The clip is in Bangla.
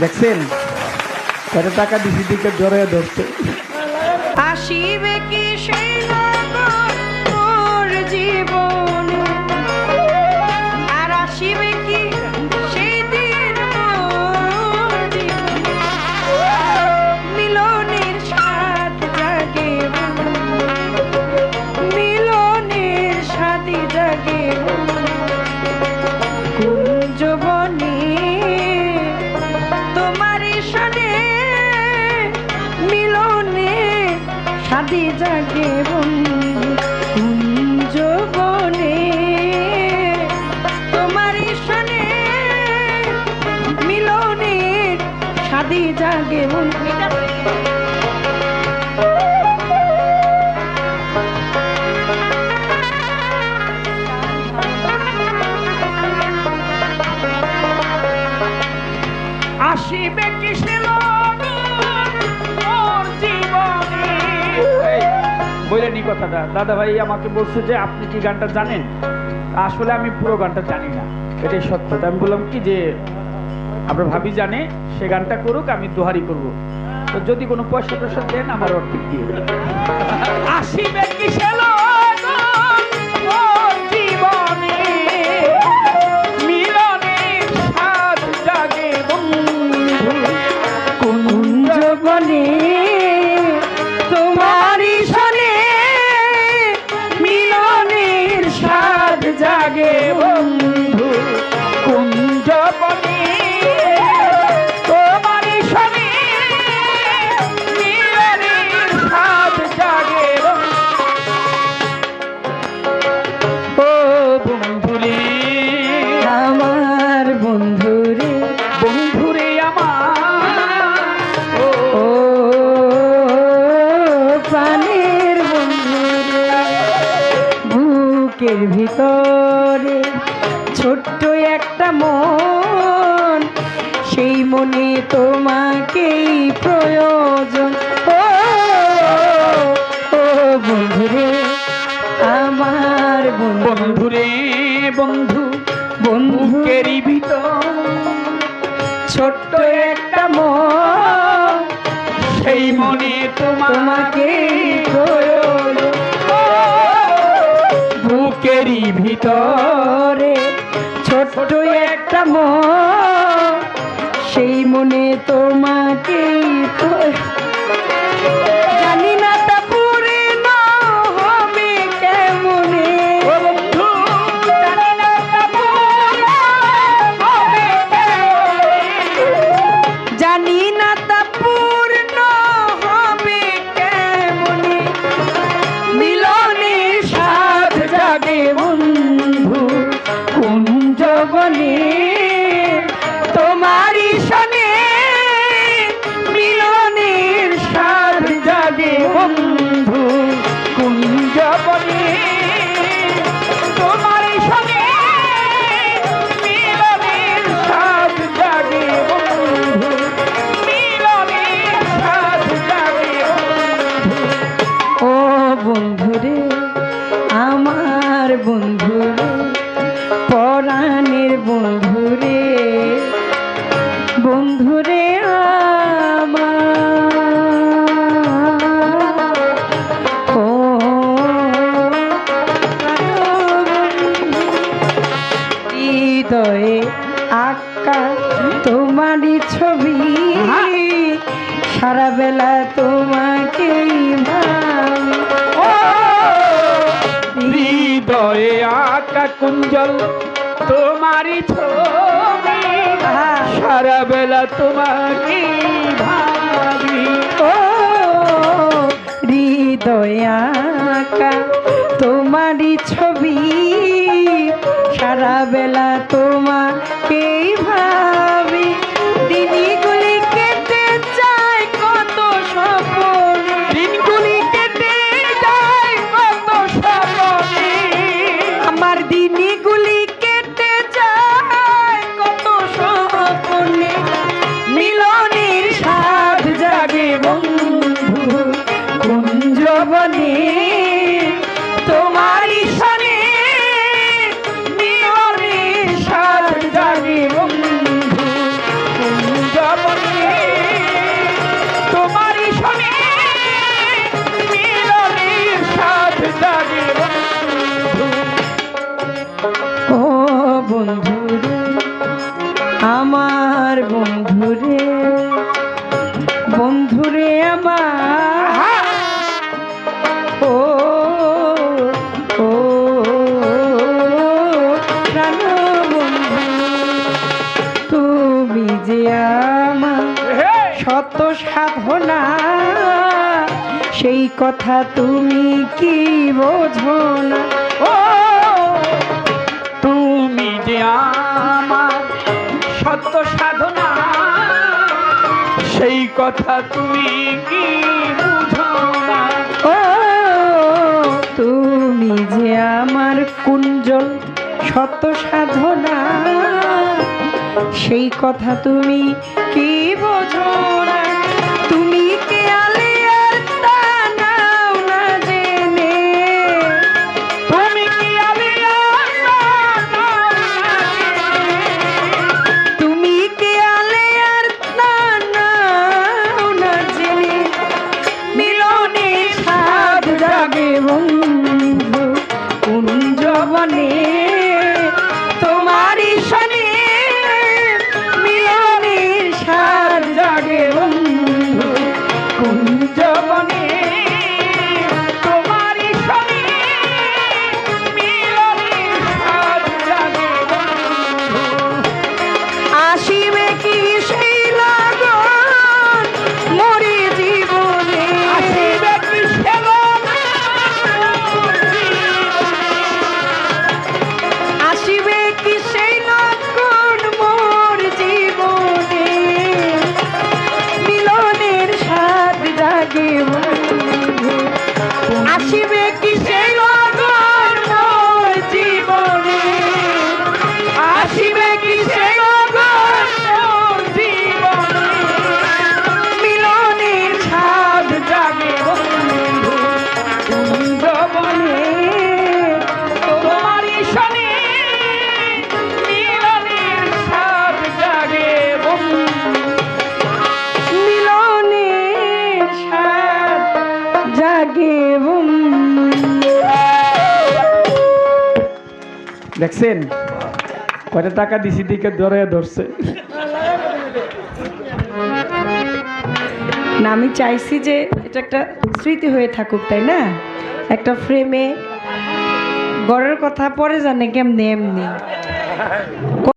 দেখছেন কত টাকা দিছি দিকে জড়ে ধরছে আসিবে কি সেই সাদি জাগে কুঞ্জবনে তোমার সনে মিলনের সাদি জাগে আসিবে কথাটা দাদা ভাই আমাকে বলছে যে আপনি কি গানটা জানেন? আসলে আমি পুরো গানটা জানি না। এটাই সত্য। তা আমি বললাম কি যে, আমরা ভাবি জানে, সে গানটা করুক, আমি দোহারি করব। তো যদি কোনো পয়সা টয়সা দেন, আমার অর্থিক দিয়ে বুকের ভিতরে ছোট্ট একটা মন সেই মনে তোমাকেই প্রয়োজন। ও বন্ধুরে আমার বন্ধু। বন্ধুরে বন্ধু বন্ধু বুকেরই ভিতর ছোট্ট একটা মন সেই মনে তোমাকে প্রয়োজন। বুকেরই ভিতরে ছোট্ট একটা ম সেই মনে তোমাকে বন্ধুরে পরাণের বন্ধুরে বন্ধুরে আমার। ও হৃদয়ে আঁকা তোমারই ছবি সারা বেলা তোমাকেই হৃদয়ে আকা কুঞ্জল, তোমারই ছবি। সারা বেলা তোমাকে ভাবি ও, হৃদয় তোমারই ছবি। সারা বেলা তোমাকেই বন্ধুরে, আমার বন্ধুরে বন্ধুরে আমার। ও ও আমার সাধনা, সেই কথা তুমি কি বোঝো না? ও আমার সত্য সাধনা। সেই কথা তুমি কি তুমি যে আমার কুঞ্জল শত সাধনা, সেই কথা তুমি কি বোঝো না তুমি দেখছেন? কয়টা টাকা দিছি, দিকে ধরে ধরছে। না, আমি চাইছি যে এটা একটা স্মৃতি হয়ে থাকুক, তাই না? একটা ফ্রেমে গড়ের কথা পরে জানে কেমনি এমনি।